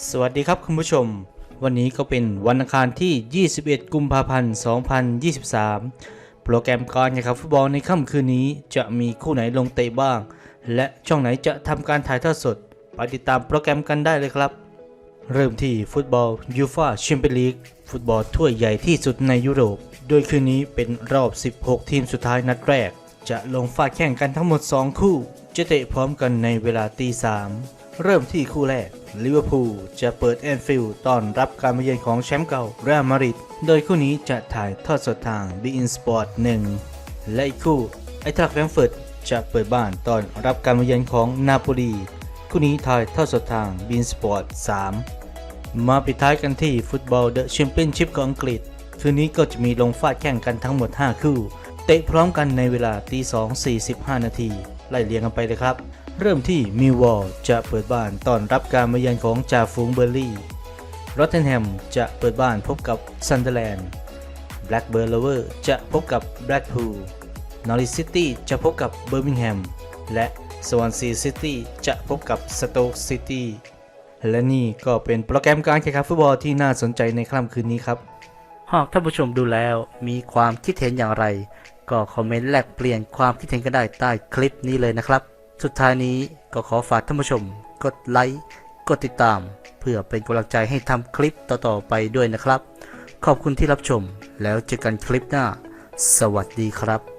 สวัสดีครับคุณผู้ชม วันนี้ก็เป็นวันอังคารที่ 21 กุมภาพันธ์ 2023 โปรแกรมการแข่งขันฟุตบอลในค่ำคืนนี้ จะมีคู่ไหนลงเตะบ้าง และช่องไหนจะทำการถ่ายทอดสดไปติดตามโปรแกรมกันได้เลยครับ เริ่มที่ฟุตบอลยูฟ่าแชมเปี้ยนลีกฟุตบอลถ้วยใหญ่ที่สุดในยุโรป โดยคืนนี้เป็นรอบ 16 ทีมสุดท้ายนัดแรก จะลงฟาดแข่งกันทั้งหมด 2 คู่ จะเตะพร้อมกันในเวลาตีสาม เริ่มที่คู่แรกลิเวอร์พูลจะเปิดแอนฟิลด์ต้อนรับการมาเยือนของแชมป์เก่าเรอัลมาดริดโดยคู่นี้จะถ่ายทอดสดทาง b ีอินสปอร์ต1และอีกคู่ไอทักแฟรงเฟิร์ตจะเปิดบ้านต้อนรับการมาเยือนของนาโปลีคู่นี้ถ่ายทอดสดทาง b ีอินสปอร์ต3มาปิดท้ายกันที่ฟุตบอลเดอะแชมเปี้ยนชิพของอังกฤษ คืนนี้ก็จะมีลงฟาดแข่งกันทั้งหมด 5 คู่ เตะพร้อมกันในเวลาตี2 45 นาทีไล่เรียงกันไปเลยครับ เริ่มที่มิววอลจะเปิดบ้านต้อนรับการมาเยือนของจ่าฝูงเบอร์ลี่รอตเทนแฮมจะเปิดบ้านพบกับซันเดอร์แลนด์แบล็กเบอร์ลเวอร์จะพบกับแบล็กพูลนอริสซิตี้จะพบกับเบอร์มิงแฮม และสวอนซีซิตี้จะพบกับสโต๊กซิตี้และนี่ก็เป็นโปรแกรมการแข่งขันฟุตบอลที่น่าสนใจในค่ำคืนนี้ครับ หากท่านผู้ชมดูแล้วมีความคิดเห็นอย่างไร ก็คอมเมนต์แลกเปลี่ยนความคิดเห็นกันได้ใต้คลิปนี้เลยนะครับ สุดท้ายนี้ก็ขอฝากท่านผู้ชม กดไลค์ กดติดตาม เพื่อเป็นกำลังใจให้ทำคลิปต่อๆไปด้วยนะครับ ขอบคุณที่รับชมแล้วเจอกันคลิปหน้า สวัสดีครับ